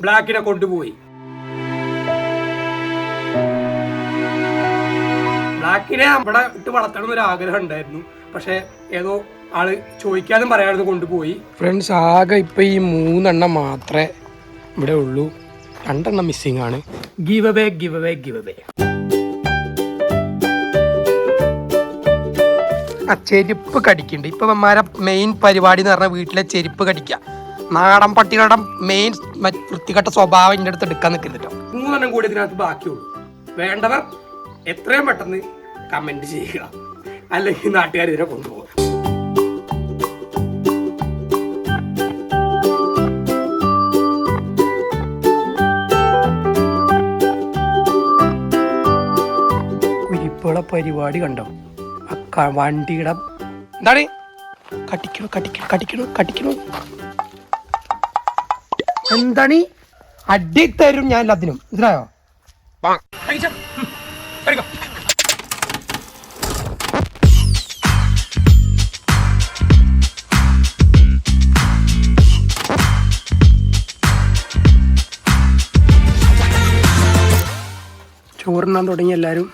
ബ്ലാക്കിനെ കൊണ്ടുപോയി. ബ്ലാക്കിനെ അവിടെ ഇട്ട് വളർത്തണം എന്നൊരു ആഗ്രഹം ഉണ്ടായിരുന്നു. പക്ഷെ ഏതോ ആൾ ചോദിക്കാനും പറയാതെ കൊണ്ടുപോയി. ഫ്രണ്ട്സ് ആകെ ഇപ്പൊ ഈ മൂന്നെണ്ണം മാത്രമേ ഇവിടെ ഉള്ളൂ. രണ്ടെണ്ണം മിസ്സിംഗ് ആണ്. Give away give away give away ആ ചെരുപ്പ് കടിക്കുന്നുണ്ട്. ഇപ്പൊ അമ്മമാരെ മെയിൻ പരിപാടി എന്ന് പറഞ്ഞാൽ വീട്ടിലെ ചെരുപ്പ് കടിക്കുക. നാടൻ പട്ടികളുടെ മെയിൻ വൃത്തികെട്ട സ്വഭാവം എന്റെ അടുത്ത് എടുക്കാൻ നിൽക്കുന്നുണ്ടോ മൂന്നെണ്ണം കൂടി ഇതിനകത്ത് ബാക്കിയുള്ളൂ. വേണ്ടവർ എത്രയും പെട്ടെന്ന് കമന്റ് ചെയ്യുക. അല്ലെങ്കിൽ നാട്ടുകാർ ഇതിനെ കൊണ്ടുപോകും. കുരിപ്പുകളെ പരിപാടി കണ്ടോ? വണ്ടിയുടെ എന്താണ്? കട്ടിക്കണോ കട്ടിക്കണോ കട്ടിക്കണോ കട്ടിക്കണു എന്താണ്? അടി തരും ഞാൻ അതിനും മനസ്സിലായോ. ചോറിനാൻ തുടങ്ങി എല്ലാരും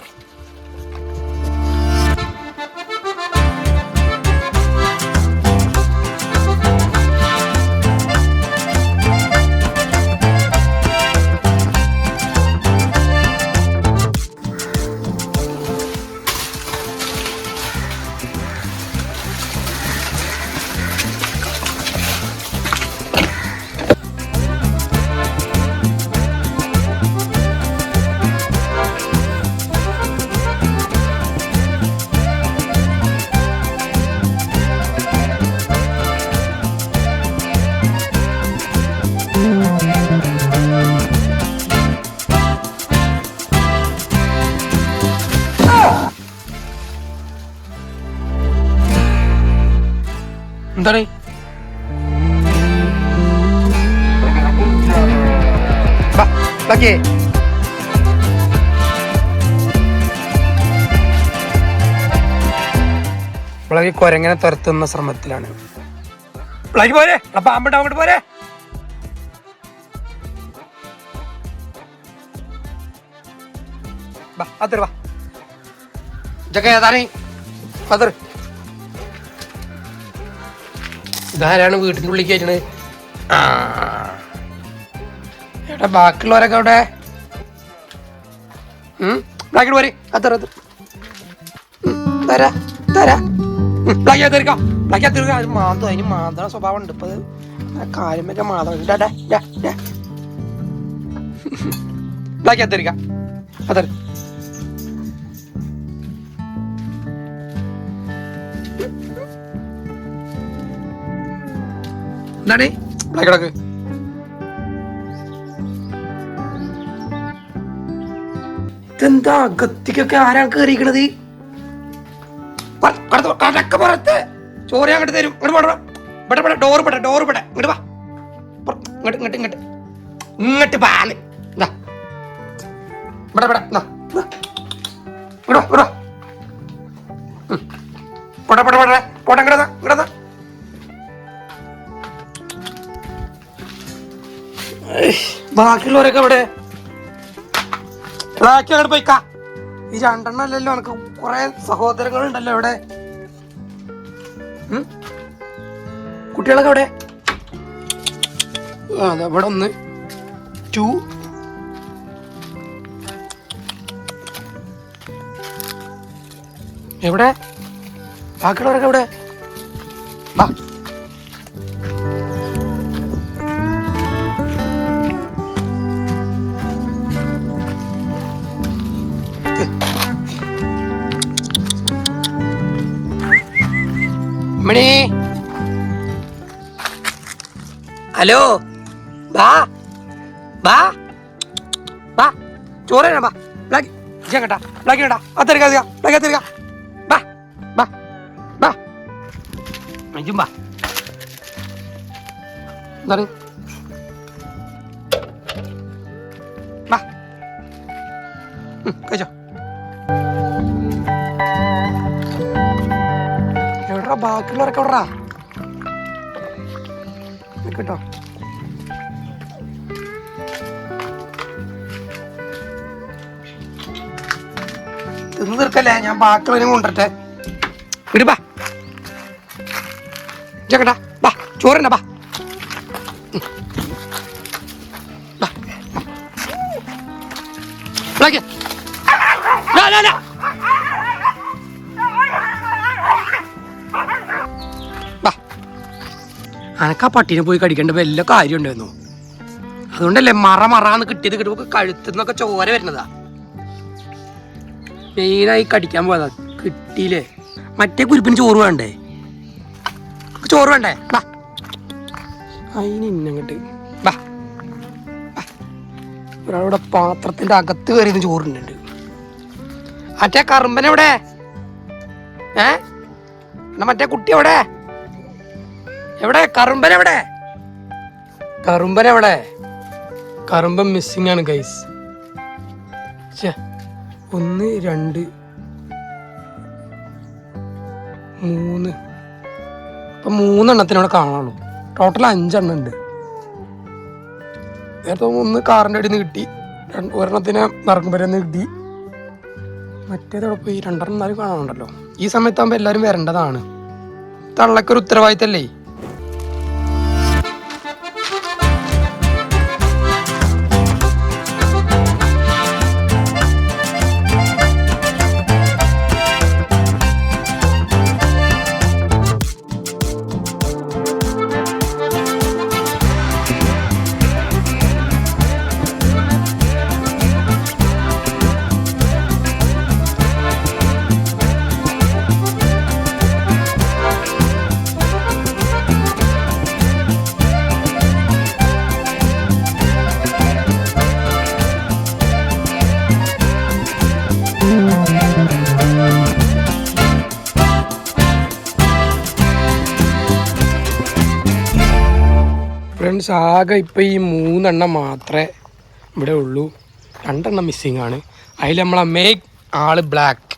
എന്താണ്. വിളകി കൊരങ്ങനെ തുരത്തുന്ന ശ്രമത്തിലാണ്. വിളകി പോരെ പാമ്പുണ്ട് അങ്ങോട്ട് പോരെ. ബാ അതിർ വാ. ഇതൊക്കെ ഏതാണ് അതിർ ഇതാരാണ് വീട്ടിന്റെ ഉള്ളിൽ കയറ്റണത്? എടാ ബാക്കിയുള്ളവരൊക്കെ അവിടെ ബ്ലാക്കിൽ പോരെ സ്വഭാവം ഉണ്ട് ഇപ്പൊ കാര്യമൊക്കെ മാന്തണം ബ്ലാക്കി അത്തിരിക്കാം അത്ര എന്താണ് ബ്ലാക്ക് കിടക്ക് ഇതെന്താ? അകത്തിക്കൊക്കെ ആരാ കയറിക്കണത് കടക്ക പുറത്ത്. ചോറ് അങ്ങോട്ട് തരും. ഇങ്ങോട്ട് ഇവിടെ ഇവിടെ ഡോർ പെട്ടെ ഡോർ പെട്ടെ ഇങ്ങോട്ട് വാ. ഇങ്ങോട്ട് ഇങ്ങോട്ട് ഇങ്ങോട്ട്. ഇങ്ങോട്ട് പാൽ ഇതാ ഇവിടെ ഇവിടെ ഇതാ ബാക്കിയുള്ളവരൊക്കെ ഇവിടെ ബാക്കി അങ്ങോട്ട് പോയിക്കാ. ഈ രണ്ടെണ്ണം അല്ലല്ലോ എനിക്ക് കുറെ സഹോദരങ്ങളുണ്ടല്ലോ ഇവിടെ? കുട്ടികളൊക്കെ ഇവിടെ ആ ഇവിടെ ഒന്ന്. ടു. എവിടെ? ബാക്കിയുള്ളവരൊക്കെ എവിടെ? വാ മണി ഹലോ ബാ ബാ ബാ ചോറ് തരാം, ബാ. ബ്ലാക്ക് ഇജ്ജ് കേട്ടാ ബ്ലാക്ക് കേട്ടാ അത്തെടുക്കാ ബ്ലാക്ക് അത്തെടുക്കാ ബാ ബാ ബാ. ഇജ്ജും ബാ. എന്താണ് ബാ. കഴിച്ചോ. ബാക്കിയുള്ളവരൊക്കെ വിടറാ കേട്ടോ തിന്ന് തീർക്കല്ലേ ഞാൻ ബാക്കിയുള്ളവരും കൊണ്ടിട്ടെ ഒരു ബാ ചേക്കട്ടാ ബാ ചോറന്നെ ബാ Like it. No, no, no. അനക്കാ പട്ടീനെ പോയി കടിക്കേണ്ട വല്ല കാര്യം ഉണ്ടായിരുന്നു. അതുകൊണ്ടല്ലേ മറ മറാന്ന് കിട്ടിയത് കിട്ടുമ്പോ കഴുത്തുനിന്നൊക്കെ ചോര വരുന്നതാ. മെയിനായി കടിക്കാൻ പോയതാ. കിട്ടിയില്ലേ? മറ്റേ കുരുപ്പിന് ചോറ് വേണ്ടേ? ചോറ് വേണ്ടേ? ബാ. അതിന്. ഒരാളുടെ പാത്രത്തിന്റെ അകത്ത് കയറിയത് ചോറുണ്ട് മറ്റേ കറുമ്പനെവിടെ ഏ? എന്നാ മറ്റേ കുട്ടി എവിടെ? എവിടെ? കറുമ്പൻ എവിടെ? കറുമ്പൻ എവിടെ? കറുമ്പൻ മിസ്സിംഗ് ആണ് ഗൈസ് ഒന്ന് രണ്ട് മൂന്ന്. ഇപ്പൊ മൂന്നെണ്ണത്തിനവിടെ കാണുള്ളൂ ടോട്ടൽ അഞ്ചെണ്ണം ഉണ്ട്. നേരത്തെ ഒന്ന് കാറിന്റെ അടിയിൽ നിന്ന് കിട്ടി. ഒരെണ്ണത്തിന് മറക്കുമ്പോഴന്ന് കിട്ടി. മറ്റേതവിടെ പോയി? രണ്ടെണ്ണം നാല് കാണാനുണ്ടല്ലോ. ഈ സമയത്താകുമ്പോൾ എല്ലാവരും വരേണ്ടതാണ്. തള്ളക്കൊരു ഉത്തരവാദിത്തല്ലേ ഫ്രണ്ട്സ് ആകെ ഇപ്പം ഈ മൂന്നെണ്ണം മാത്രമേ ഇവിടെ ഉള്ളൂ. രണ്ടെണ്ണം മിസ്സിങ് ആണ്. അതിൽ നമ്മളെ മെയിൻ ആൾ ബ്ലാക്ക്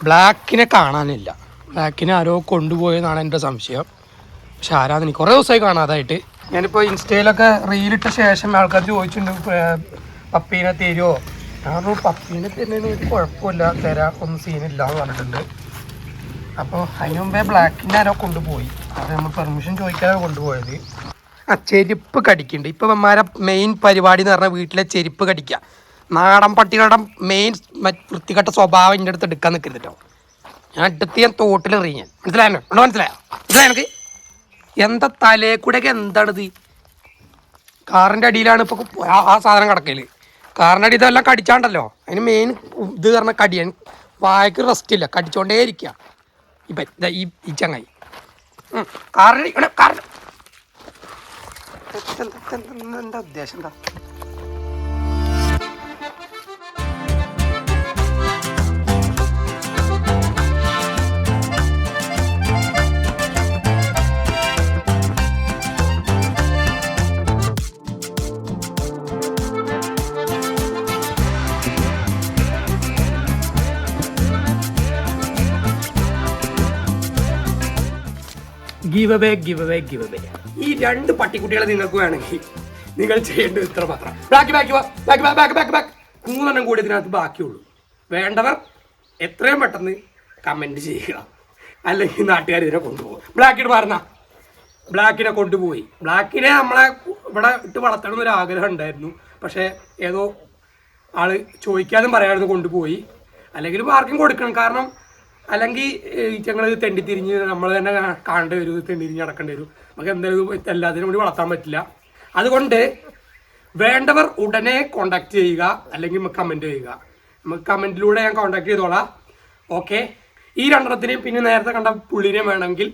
ബ്ലാക്കിനെ കാണാനില്ല. ബ്ലാക്കിനെ ആരോ കൊണ്ടുപോയെന്നാണ് എന്റെ സംശയം. പക്ഷെ എനിക്ക് കുറേ ദിവസമായി കാണാതായിട്ട്. ഞാനിപ്പോൾ ഇൻസ്റ്റയിലൊക്കെ റീലിട്ട ശേഷം ആൾക്കാർ ചോദിച്ചിട്ടുണ്ട് പപ്പീനെ തരുമോ ഞാൻ പപ്പീനെ തരുന്നതിന് ഒരു കുഴപ്പമില്ല തരാം ഒന്നും സീനില്ല എന്ന് പറഞ്ഞിട്ടുണ്ട്. അപ്പോൾ അതിന് മുമ്പേ ബ്ലാക്കിനെ ആരോ കൊണ്ടുപോയി. അത് നമ്മൾ പെർമിഷൻ ചോദിക്കാതെ കൊണ്ടുപോയത്. ആ ചെരുപ്പ് കടിക്കുന്നുണ്ട്. ഇപ്പം ഇവന്മാരെ മെയിൻ പരിപാടി എന്ന് പറഞ്ഞാൽ വീട്ടിലെ ചെരുപ്പ് കടിക്കുക. നാടൻ പട്ടികളുടെ മെയിൻ വൃത്തികെട്ട സ്വഭാവം എന്റെ അടുത്ത് എടുക്കാൻ നിൽക്കരുത് കേട്ടോ ഞാൻ എടുത്ത് ഞാൻ തോട്ടിലെറിയാൻ മനസ്സിലായോ? ഉണ്ടോ മനസ്സിലായോ? മനസ്സിലായോ എനിക്ക് എന്താ തലേ കൂടെയൊക്കെ എന്താണിത്? കാറിന്റെ അടിയിലാണ് ഇപ്പോൾ ആ സാധനം കിടക്കൽ. കാറിന്റെ അടിയിൽ ഇതെല്ലാം കടിച്ചാണ്ടല്ലോ. അതിന് മെയിൻ ഇത് പറഞ്ഞാൽ കടിയാൻ വായക്ക് റെസ്റ്റ് ഇല്ല. കടിച്ചോണ്ടേ ഇരിക്കുക ഇപ്പം ഈ ചങ്ങായി. കാറിന്റെ കാറിന്റെ എന്താ ഉദ്ദേശം? എന്താ? Give away give away give away. ഈ രണ്ട് പട്ടിക്കുട്ടികളെ നിങ്ങൾക്ക് വേണമെങ്കിൽ നിങ്ങൾ ചെയ്യേണ്ടത് ഇത്ര മാത്രം. ബാക്കി ബാക്കി വാ ബാക്കി ബാക്ക് ബാക്ക് ബാക്ക് മൂന്നെണ്ണം കൂടി ഇതിനകത്ത് ബാക്കിയുള്ളൂ. വേണ്ടവർ എത്രയും പെട്ടെന്ന് കമന്റ് ചെയ്യുക. അല്ലെങ്കിൽ നാട്ടുകാർ ഇതിനെ കൊണ്ടുപോകും. ബ്ലാക്കിട്ട് പറഞ്ഞ ബ്ലാക്കിനെ കൊണ്ടുപോയി. ബ്ലാക്കിനെ നമ്മളെ ഇവിടെ ഇട്ട് വളർത്തണം എന്നൊരു ആഗ്രഹം ഉണ്ടായിരുന്നു. പക്ഷേ ഏതോ ആൾ ചോദിക്കാതും പറയാതെ കൊണ്ടുപോയി. അല്ലെങ്കിൽ ആർക്കും കൊടുക്കണം. കാരണം അല്ലെങ്കിൽ ഞങ്ങൾ തെണ്ടിത്തിരിഞ്ഞ് നമ്മൾ തന്നെ കാണേണ്ടി വരും തെണ്ടിരിഞ്ഞ് നടക്കേണ്ടി വരും. നമുക്ക് ഇത് എല്ലാത്തിനും കൂടി വളർത്താൻ പറ്റില്ല. അതുകൊണ്ട് വേണ്ടവർ ഉടനെ കോണ്ടാക്ട് ചെയ്യുക അല്ലെങ്കിൽ നമുക്ക് കമന്റ് ചെയ്യുക. നമുക്ക് കമന്റിലൂടെ ഞാൻ കോണ്ടാക്ട് ചെയ്തോളാം. ഓക്കെ ഈ രണ്ടെണ്ണത്തിനെയും പിന്നെ നേരത്തെ കണ്ട പുള്ളിനെയും വേണമെങ്കിൽ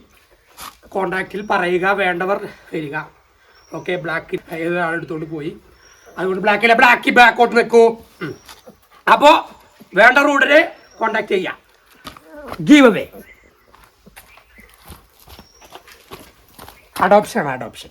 കോണ്ടാക്റ്റിൽ പറയുക വേണ്ടവർ വരിക. ഓക്കെ ബ്ലാക്ക് ഏത് ആളെടുത്തോണ്ട് പോയി. അതുകൊണ്ട് ബ്ലാക്കിലെ ബ്ലാക്ക് ബാക്കോട്ട് നിൽക്കൂ അപ്പോൾ വേണ്ടവർ വേണ്ട റൂഡിനെ കോണ്ടാക്ട് ചെയ്യാം. ഗീവ് അവേ അഡോപ്ഷൻ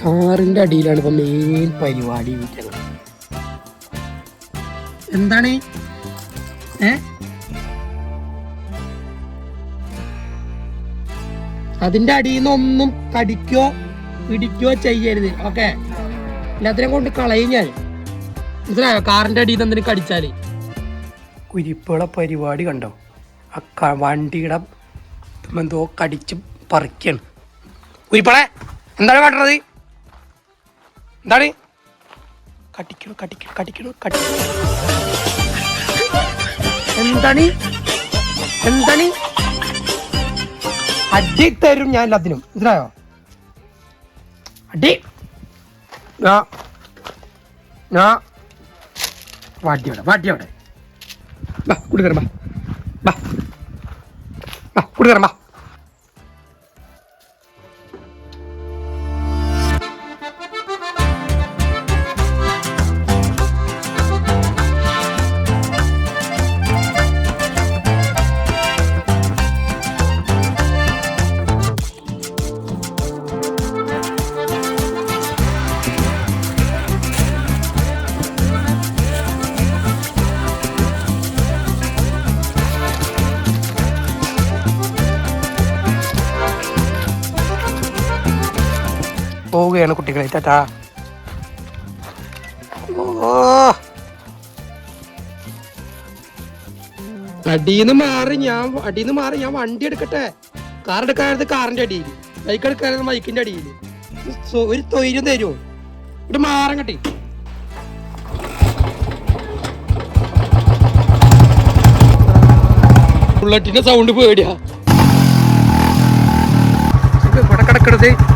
കാറിന്റെ അടിയിലാണ് ഇപ്പൊ മെയിൻ പരിപാടി വീട്ടിൽ എന്താണ്? അതിന്റെ അടിയിൽ നിന്ന് ഒന്നും കടിക്കോ പിടിക്കോ ചെയ്യരുത്. ഓക്കെ? എല്ലാത്തിനെ കൊണ്ട് കളയും ഞാൻ. മനസ്സിലായോ? കാറിന്റെ അടിയിൽ നിന്ന് എന്തിനും കടിച്ചാൽ? കുരിപ്പുകളെ പരിപാടി കണ്ടോ? ആ വണ്ടിയുടെ എന്തോ കടിച്ച് പറിക്കാണ്. കുരിപ്പളെ എന്താണ് കാട്ടുന്നത് എന്താണ് കടിക്കണു കടിക്കണു കടിക്കണു കടിക്കണു. എന്താണ്? എന്താണ്? അടി തരും ഞാൻ എല്ലാത്തിനും മനസ്സിലായോ? അടി. ഞാ വാട്ടിയോടെ വാട്ടി അവിടെ വാട്ടി അവിടെ. ബാ കുടിക്കറ ബാ. ബാ. ബാ ബാ. പോവുകയാണ് കുട്ടികളെ. ടാറ്റാ. അടിന്ന് അടിയിന്ന് മാറി ഞാൻ അടിന്ന് മാറി ഞാൻ വണ്ടി എടുക്കട്ടെ. കാർ എടുക്കാനത് കാറിന്റെ അടിയിൽ. ബൈക്ക് എടുക്കാനത് ബൈക്കിന്റെ അടിയിൽ. ഒരു തൊയിലും തരുമോ ഇവിടെ മാറാൻ കട്ടി. ബുള്ളറ്റിന്റെ സൗണ്ട് പേടിയാ. ഇവിടെ കിടക്കണത്?